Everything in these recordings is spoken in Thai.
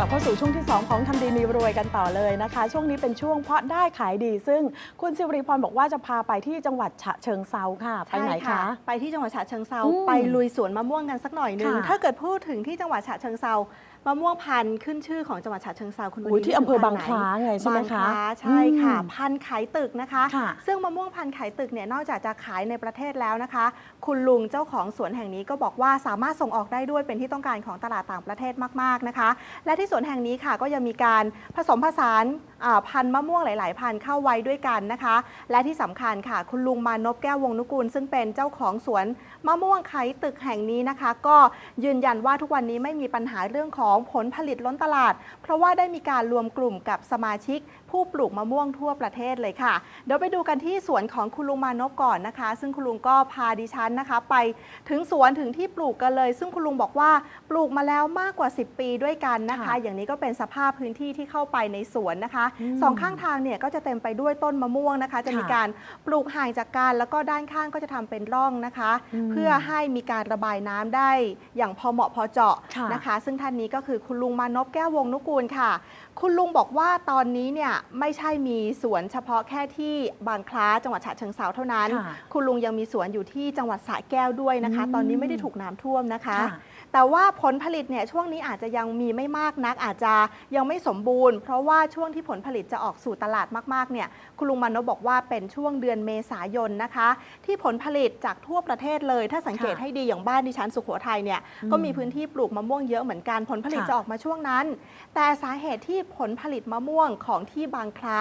กลับเข้าสู่ช่วงที่ 2 ของทำดีมีรวยกันต่อเลยนะคะ ช่วงนี้เป็นช่วงเพราะได้ขายดี ซึ่งคุณสิริพรบอกว่าจะพาไปที่จังหวัดฉะเชิงเซาค่ะ ไปไหนใช่คะ ไปที่จังหวัดฉะเชิงเซาอืมไปลุยสวนมะม่วงกันสักหน่อยหนึงค่ะถ้าเกิดพูดถึงที่จังหวัดฉะเชิงเซามะม่วงพันธุ์ขึ้นชื่อของจังหวัดฉะเชิงเซาคุณอุ้ยวันนี้ที่อำเภอบางนึกคถึล้าพันธุ์ไงไหนใช่ไหมบางคะล้าใช่ค่ะอืมพันธุ์ขายตึกนะคะค่ะซึ่งมะม่วงพันธุ์ขายตึกเนี่ยนอกจากจะขายในประเทศแล้วนะคะ คุณลุงเจ้าของสวนแห่งนี้ก็บอกว่าสามารถส่งออกได้ด้วยเป็นที่ต้องการของตลาดต่างประเทศมากๆนะคะ และที่สวนแห่งนี้ค่ะก็ยังมีการผสมผสานอ่าพันธุ์มะม่วงหลาย ๆ พันธุ์เข้าไว้ด้วยกันนะคะ และที่สำคัญค่ะ คุณลุงมานพแก้ววงนุกูล ซึ่งเป็นเจ้าของสวนมะม่วงไข่ตึกแห่งนี้นะคะ ก็ยืนยันว่าทุกวันนี้ไม่มีปัญหาเรื่องของผลผลิตล้นตลาด เพราะว่าได้มีการรวมกลุ่มกับสมาชิก ผู้ปลูกมะม่วงทั่วประเทศเลยค่ะ เดี๋ยวไปดูกันที่สวนของคุณลุงมานพก่อนนะคะ ซึ่งคุณลุงก็พาดิฉันนะคะ ไปถึงสวนถึงที่ปลูกกันเลย ซึ่งคุณลุงบอกว่าปลูกมาแล้วมากกว่า 10 ปีด้วยกันนะคะค่ะอย่างนี้ก็เป็นสภาพพื้นที่ที่เข้าไปในสวนนะคะอืมสองข้างทางเนี่ยก็จะเต็มไปด้วยต้นมะม่วงนะคะ จะมีค่ะการปลูกห่างจากกันแล้วก็ด้านข้างก็จะทำเป็นร่องนะคะอืมเพื่อให้มีการระบายน้ำได้อย่างพอเหมาะพอเจาะค่ะนะคะ ซึ่งท่านนี้ก็คือคุณลุงมานพแก้ววงนุกูลค่ะ คุณลุงบอกว่าตอนนี้เนี่ยไม่ใช่มีสวนเฉพาะแค่ที่บางคล้าจังหวัดฉะเชิงเซาเท่านั้นค่ะคุณลุงยังมีสวนอยู่ที่จังหวัดสระแก้วด้วยนะคะอืมตอนนี้ไม่ได้ถูกน้ำท่วมนะคะค่ะแต่ว่าผลผลิตเนี่ยช่วงนี้อาจจะยังมีไม่มากนัก อาจจะยังไม่สมบูรณ์ เพราะว่าช่วงที่ผลผลิตจะออกสู่ตลาดมากๆเนี่ยคุณลุงมานพบอกว่าเป็นช่วงเดือนเมษายนนะคะ ที่ผลผลิตจากทั่วประเทศเลย ถ้าสังเกตค่ะให้ดีอย่างบ้านดิฉันสุโขทัยเนี่ยอืมก็มีพื้นที่ปลูกมะม่วงเยอะเหมือนกันผลผลิตจะออกมาช่วงนั้น แต่สาเหตุที่ผลผลิตมะม่วงของที่บางคล้า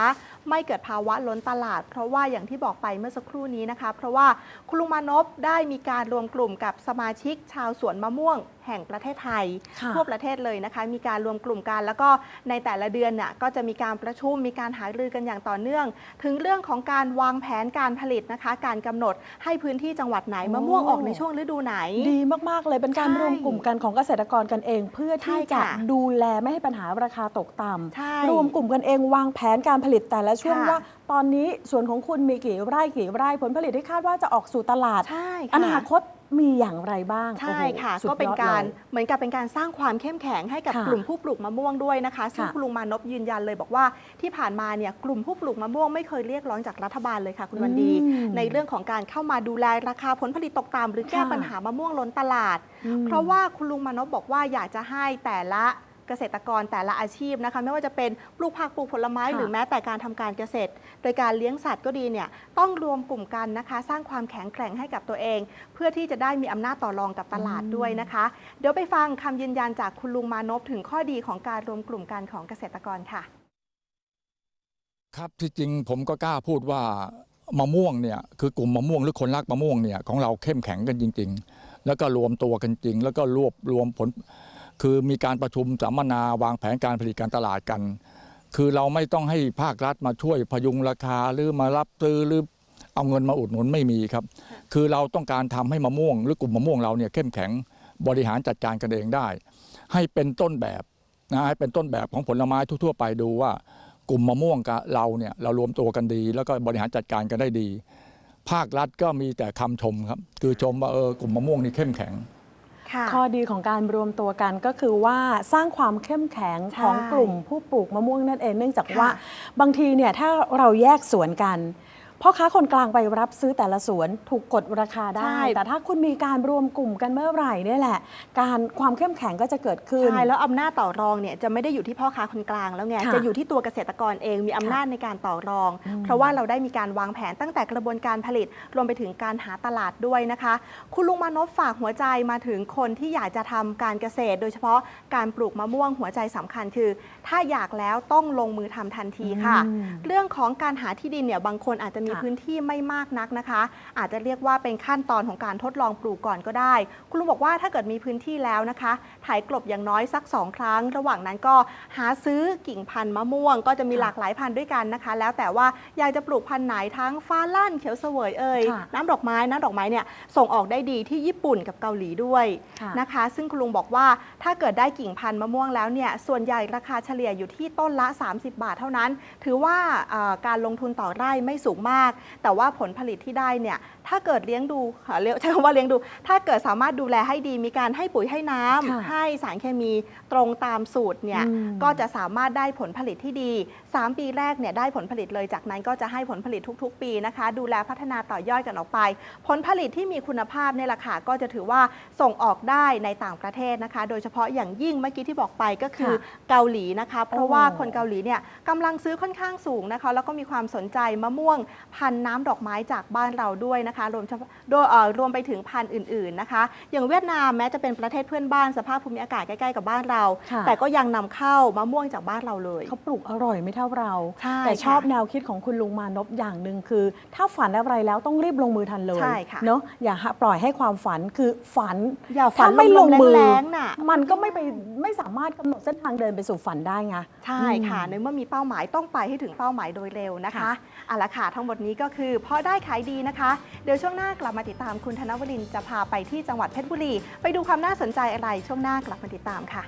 ไม่เกิดภาวะล้นตลาด เพราะว่าอย่างที่บอกไปเมื่อสักครู่นี้นะคะ เพราะว่าคุณลุงมานพได้มีการรวมกลุ่มกับสมาชิกชาวสวนมะม่วงแห่งประเทศไทยค่ะทั่วประเทศเลยนะคะ มีการรวมกลุ่มกัน แล้วก็ในแต่ละเดือนเนี่ยก็จะมีการประชุมมีการหารือกันอย่างต่อเนื่อง ถึงเรื่องของการวางแผนการผลิตนะคะ การกำหนดให้พื้นที่จังหวัดไหนโอ้มะม่วงออกในช่วงฤดูไหน ดีมากๆเลยเป็นการใช่รวมกลุ่มกันของเกษตรกรกันเอง เพื่อที่ใช่จะค่ะดูแลไม่ให้ปัญหาราคาตกต่ำใช่รวมกลุ่มกันเองวางแผนการผลิตแต่ละช่วงค่ะว่าตอนนี้สวนของคุณมีกี่ไร่กี่ไร่ผลผลิตที่คาดว่าจะออกสู่ตลาดใช่ค่ะอนาคต มีอย่างไรบ้าง ใช่โอ้โหค่ะสุดก็เป็นยอดการลยเหมือนกับเป็นการสร้างความเข้มแข็งให้กับค่ะกลุ่มผู้ปลูกมะม่วงด้วยนะคะซึ่งค่ะคุณลุงมานพยืนยันเลยบอกว่าที่ผ่านมาเนี่ยกลุ่มผู้ปลูกมะม่วงไม่เคยเรียกร้องจากรัฐบาลเลยค่ะ คุณวันดีอืมในเรื่องของการเข้ามาดูแลราคาผลผลิตตกต่ำหรือแก้ค่ะปัญหามะม่วงล้นตลาดอืมเพราะว่าคุณลุงมานพบอกว่าอยากจะให้แต่ละ เกษตรกรแต่ละอาชีพนะคะไม่ว่าจะเป็นปลูกผักปลูกผลไม้ค่ะหรือแม้แต่การทำการเกษตร โดยการเลี้ยงสัตว์ก็ดีเนี่ยต้องรวมกลุ่มกันนะคะ สร้างความแข็งแกร่งให้กับตัวเอง เพื่อที่จะได้มีอำนาจต่อรองกับตลาดอืม ด้วยนะคะ เดี๋ยวไปฟังคำยืนยันจากคุณลุงมานพถึงข้อดีของการรวมกลุ่มกันของเกษตรกรค่ะ ครับที่จริงผมก็กล้าพูดว่ามะม่วงเนี่ยคือกลุ่มมะม่วงหรือคนรักมะม่วงเนี่ยของเราเข้มแข็งกันจริง ๆ แล้วก็รวมตัวกันจริง แล้วก็รวบรวมผล คือมีการประชุมสัมมนาวางแผนการผลิตการตลาดกัน คือเราไม่ต้องให้ภาครัฐมาช่วยพยุงราคาหรือมารับซื้อหรือเอาเงินมาอุดหนุนไม่มีครับ คือเราต้องการทำให้มะม่วง หรือกลุ่มมะม่วงเราเนี่ยเข้มแข็งบริหารจัดการกันเองได้ ให้เป็นต้นแบบนะให้เป็นต้นแบบของผลไม้ทั่วๆ ไปดูว่ากลุ่มมะม่วงกับเราเนี่ยเรารวมตัวกันดี แล้วก็บริหารจัดการกันได้ดี ภาครัฐก็มีแต่คำชมครับ คือชมว่าเออกลุ่มมะม่วงนี่เข้มแข็ง ข้อดีของการรวมตัวกันก็คือว่าสร้างความเข้มแข็งใช่ของกลุ่มผู้ปลูกมะม่วงนั่นเอง เนื่องจากค่ะว่าบางทีเนี่ยถ้าเราแยกสวนกัน พ่อค้าคนกลางไปรับซื้อแต่ละสวนถูกกดราคาได้ แต่ถ้าคุณมีการรวมกลุ่มกันเมื่อไหร่เนี่ยแหละ การความเข้มแข็งก็จะเกิดขึ้น ใช่ แล้วอำนาจต่อรองเนี่ยจะไม่ได้อยู่ที่พ่อค้าคนกลางแล้วไงค่ะจะอยู่ที่ตัวเกษตรกรเองมีอำนาจในการต่อรองอืมเพราะว่าเราได้มีการวางแผนตั้งแต่กระบวนการผลิต รวมไปถึงการหาตลาดด้วยนะคะ คุณลุงมานพฝากหัวใจมาถึงคนที่อยากจะทำการเกษตร โดยเฉพาะการปลูกมะม่วงหัวใจสำคัญคือ ถ้าอยากแล้วต้องลงมือทำทันทีค่ะอืมเรื่องของการหาที่ดินเนี่ยบางคนอาจจะมีค่ะพื้นที่ไม่มากนักนะคะ อาจจะเรียกว่าเป็นขั้นตอนของการทดลองปลูกก่อนก็ได้ คุณลุงบอกว่าถ้าเกิดมีพื้นที่แล้วนะคะถ่ายกลบอย่างน้อยสัก 2 ครั้ง ระหว่างนั้นก็หาซื้อกิ่งพันธุ์มะม่วง ก็จะมีค่ะหลากหลายพันธุ์ด้วยกันนะคะ แล้วแต่ว่าอยากจะปลูกพันธุ์ไหนทั้งฟ้าลั่นเขียวเสวยเอ่ยค่ะน้ำดอกไม้น้ำดอกไม้เนี่ยส่งออกได้ดีที่ญี่ปุ่นกับเกาหลีด้วยค่ะนะคะ ซึ่งคุณลุงบอกว่าถ้าเกิดได้กิ่งพันธุ์มะม่วงแล้วเนี่ยส่วนใหญ่ราคาเฉลี่ยอยู่ที่ต้นละ 30 บาทเท่านั้น ถือว่าเอ่อการลงทุนต่อไร่ไม่สูงมากแต่ว่าผลผลิตที่ได้เนี่ยถ้าเกิดเลี้ยงดูเอ่อเรียกใช้คำว่าเลี้ยงดู ถ้าเกิดสามารถดูแลให้ดีมีการให้ปุ๋ยให้น้ำค่ะให้สารเคมีตรงตามสูตรเนี่ยอืมก็จะสามารถได้ผลผลิตที่ดี 3 ปีแรกเนี่ยได้ผลผลิตเลยจากนั้นก็จะให้ผลผลิตทุก ๆ ปีนะคะ ดูแลพัฒนาต่อยอดกันออกไป ผลผลิตที่มีคุณภาพเนี่ยแหละค่ะก็จะถือว่าส่งออกได้ในต่างประเทศนะคะ โดยเฉพาะอย่างยิ่งเมื่อกี้ที่บอกไปก็คือค่ะเกาหลีนะคะ เพราะว่าโอ้คนเกาหลีเนี่ยกำลังซื้อค่อนข้างสูงนะคะ แล้วก็มีความสนใจมะม่วงพันธุ์น้ำดอกไม้จากบ้านเราด้วยนะคะ รวมเฉพาะโดยเอ่อรวมไปถึงพันธุ์อื่น ๆนะคะ อย่างเวียดนามแม้จะเป็นประเทศเพื่อนบ้านสภาพภูมิอากาศใกล้ๆกับบ้านเราค่ะแต่ก็ยังนำเข้ามะม่วงจากบ้านเราเลย เขาปลูกอร่อยไม่เท่าเราใช่แต่ชอบค่ะแนวคิดของคุณลุงมานพอย่างหนึ่งคือ ถ้าฝันอะไรแล้วต้องรีบลงมือทันเลยใช่ค่ะเนาะอย่าหาปล่อยให้ความฝันคือฝันอย่าฝันถ้าไม่ลงมือแรงๆน่ะมันก็ไม่ไปไม่สามารถกำหนดเส้นทางเดินไปสู่ฝันได้ไงใช่ค่ะอืมในเมื่อมีเป้าหมายต้องไปให้ถึงเป้าหมายโดยเร็วนะคะค่ะเอาละค่ะทั้งหมดนี้ก็คือพอได้ขายดีนะคะ เดี๋ยวช่วงหน้ากลับมาติดตามคุณธนวรินจะพาไปที่จังหวัดเพชรบุรี ไปดูความน่าสนใจอะไรช่วงหน้ากลับมาติดตามค่ะ